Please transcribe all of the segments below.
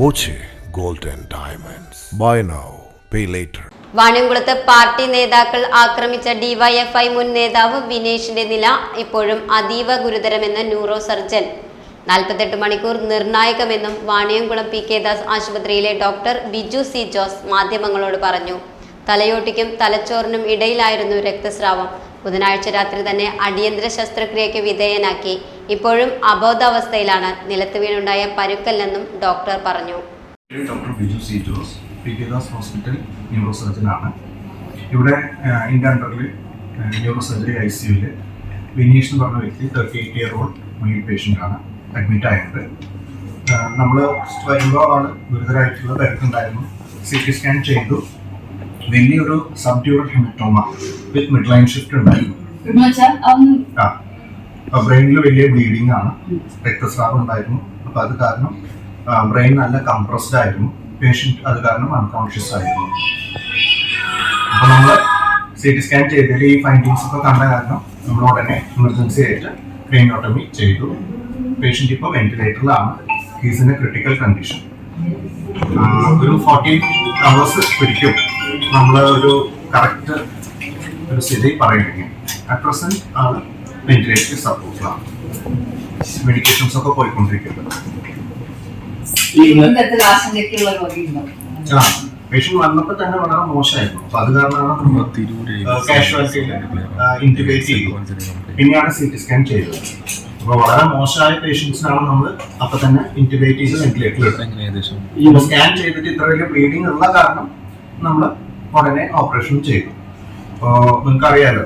Boche gold and diamonds. Buy now pay later. വാണിയംകുളത്ത് party നേതാക്കൾ ആക്രമിച്ച DYFI മുൻ നേതാവ് വിനേഷിന്റെ നില ഇപ്പോഴും അതീവ ഗുരുതരമെന്ന് ന്യൂറോ സർജൻ. നാൽപ്പത്തെട്ട് മണിക്കൂർ നിർണായകമെന്നും വാണിയംകുളം പി കെ ദാസ് ആശുപത്രിയിലെ ഡോക്ടർ ബിജു സി ജോസ് മാധ്യമങ്ങളോട് പറഞ്ഞു. തലയോട്ടിക്കും തലച്ചോറിനും ഇടയിലായിരുന്നു രക്തസ്രാവം. ബുധനാഴ്ച രാത്രി തന്നെ അടിയന്തര ശസ്ത്രക്രിയയ്ക്ക് വിധേയനാക്കി. ഇപ്പോഴും അബോധാവസ്ഥയിലാണ് നിലത്ത് വീണുണ്ടായ പരുക്കല്ലെന്നും ഡോക്ടർ പറഞ്ഞു. Doctor Biju C Jose P K Das hospital neuro സർജനാണ് ഇവിടെ എന്റെ അണ്ടറിൽ ന്യൂറോ സർജറി ഐ സിയുവിൽ വിനീഷ് എന്ന് പറഞ്ഞ വ്യക്തി thirty eight year old male patient ആണ് അഡ്മിറ്റ് ആയത് നമ്മൾ വരുമ്പോൾ ആൾ ഗുരുതരമായിട്ടുള്ള തിരക്കുണ്ടായിരുന്നു സി ടി സ്കാൻ ചെയ്തു. വലിയൊരു subdural haematoma with mid line shift ഉണ്ടായിരുന്നു ആ ബ്രെയിനിൽ വലിയ ബ്ലീഡിങ് ആണ്. രക്തസ്രാവം ഉണ്ടായിരുന്നു. അപ്പോൾ അത് കാരണം ബ്രെയിൻ നല്ല കംപ്രസ്ഡ് ആയിരുന്നു. പേഷ്യന്റ് അത് കാരണം അൺകോൺഷ്യസ് ആയിരുന്നു. അപ്പോൾ നമ്മൾ സി ടി സ്കാൻ ചെയ്തതിൽ ഈ ഫൈൻഡിങ്സ് ഒക്കെ കണ്ട കാരണം നമ്മൾ ഉടനെ എമർജൻസി ആയിട്ട് ക്രീനോട്ടമി ചെയ്തു. പേഷ്യന്റ് ഇപ്പോൾ വെന്റിലേറ്ററിലാണ് he's in a critical condition ഒരു ഫോർട്ടി അവേഴ്സ് പിടിക്കും. നമ്മൾ ഒരു കറക്റ്റ് ഒരു സ്ഥിതി പറയുകയും. അറ്റ് പ്രസന്റ് ആണ് വെന്റിലേറ്റർ സപ്പോർട്ടിലാണ് മെഡിക്കേഷൻസ് ഒക്കെ പോയിക്കൊണ്ടിരിക്കുന്നത് ആ പേഷ്യന്റ് വന്നപ്പോൾ തന്നെ വളരെ മോശമായിരുന്നു. അപ്പൊ അത് കാരണമാണ് നമ്മൾ കാഷ്വാലിറ്റിയിൽ ഇന്റിഗ്രേറ്റ് ചെയ്തു. പിന്നെയാണ് സി ടി സ്കാൻ ചെയ്തത്. അപ്പൊ വളരെ മോശമായ പേഷ്യൻസിനാണ് നമ്മൾ അപ്പൊ തന്നെ ഇന്റിഗ്രേറ്റ് ചെയ്ത് വെന്റിലേറ്ററിൽ ഈ സ്കാൻ ചെയ്തിട്ട് ഇത്ര വലിയ ബ്ലീഡിങ് ഉള്ള കാരണം നമ്മൾ ഉടനെ ഓപ്പറേഷൻ ചെയ്തു. അപ്പോൾ നിങ്ങൾക്ക് അറിയാലോ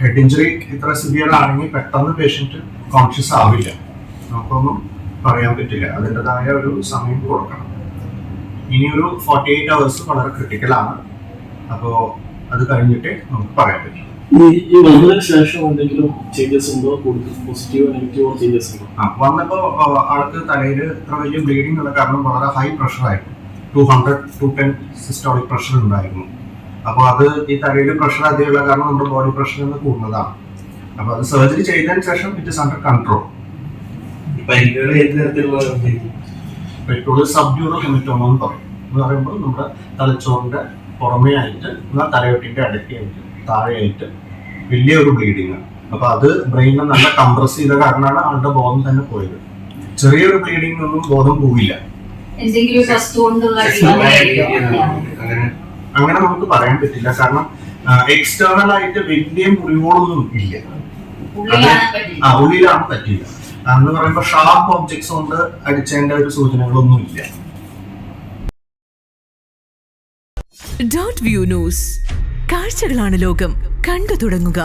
ഹെഡ് ഇഞ്ചുറി ഇത്ര സിവിയർ ആണെങ്കിൽ പെട്ടെന്ന് പേഷ്യന്റ് കോൺഷ്യസ് ആവില്ല. നമുക്കൊന്നും പറയാൻ പറ്റില്ല. അതിന്റെതായ ഒരു സമയം കൊടുക്കണം. ഇനി ഒരു ഫോർട്ടി എയ്റ്റ് അവേഴ്സ് വളരെ ക്രിട്ടിക്കലാണ് അപ്പോൾ അത് കഴിഞ്ഞിട്ട് നമുക്ക് പറയാൻ പറ്റും. ഈ വന്നതിന് ശേഷം എന്തെങ്കിലും ചേഞ്ചസ് ഉണ്ടോ? കൂടുതൽ പോസിറ്റീവോ നെഗറ്റീവോ ചേഞ്ചസ് ഉണ്ടോ? ആ വന്നപ്പോൾ ആൾക്ക് തലയിൽ ഇത്ര വലിയ ബ്ലീഡിംഗ് ഉള്ള കാരണം വളരെ ഹൈ പ്രഷർ ആയിരുന്നു. Two hundred two ten systolic pressure ഉണ്ടായിരുന്നു. അപ്പോൾ അത് ഈ തലയിൽ പ്രഷർ അധികമുള്ള കാരണം നമ്മുടെ ബോഡി പ്രഷർ നിന്ന് കൂടുന്നതാണ്. അപ്പൊ അത് സർജറി ചെയ്തതിന് ശേഷം ഇറ്റ് ഇസ് അണ്ടർ കൺട്രോൾ പരിക്കുകൾ ഏത് തരത്തിലുള്ള പെട്രോൾ സബ്ഡ്യൂറൽ ഹെമിറ്റോമ എന്ന് പറയും. എന്ന് പറയുമ്പോൾ നമ്മുടെ തലച്ചോറിന്റെ പുറമേ ആയിട്ട് എന്നാൽ തലയോട്ടിന്റെ ഇടയ്ക്കായിട്ട് താഴെയായിട്ട് വലിയൊരു ബ്ലീഡിങ് ആണ്. അപ്പൊ അത് ബ്രെയിനിനെ നല്ല കംപ്രസ് ചെയ്ത കാരണമാണ് ആളുടെ ബോധം തന്നെ പോയത്. ചെറിയൊരു ബ്ലീഡിംഗ് ഒന്നും ബോധം പോവില്ല. എന്തെങ്കിലും വസ്തു കൊണ്ടുള്ള അങ്ങനെ നമുക്ക് പറയാൻ പറ്റില്ല. കാരണം എക്സ്റ്റേണൽ ആയിട്ട് വലിയ മുറിവുകളൊന്നും ഇല്ല. ആ ഉള്ളിലാണ് പറ്റില്ല. എന്ന് പറയുമ്പോൾ ഷാർപ്പ് ഒബ്ജക്ട്സ് കൊണ്ട് അടിച്ചതിന്റെ ഒരു സൂചനകളൊന്നും ഇല്ല. ഡോട്ട് വ്യൂ ന്യൂസ് കാഴ്ചകളാണ് ലോകം. കണ്ടു തുടങ്ങുക.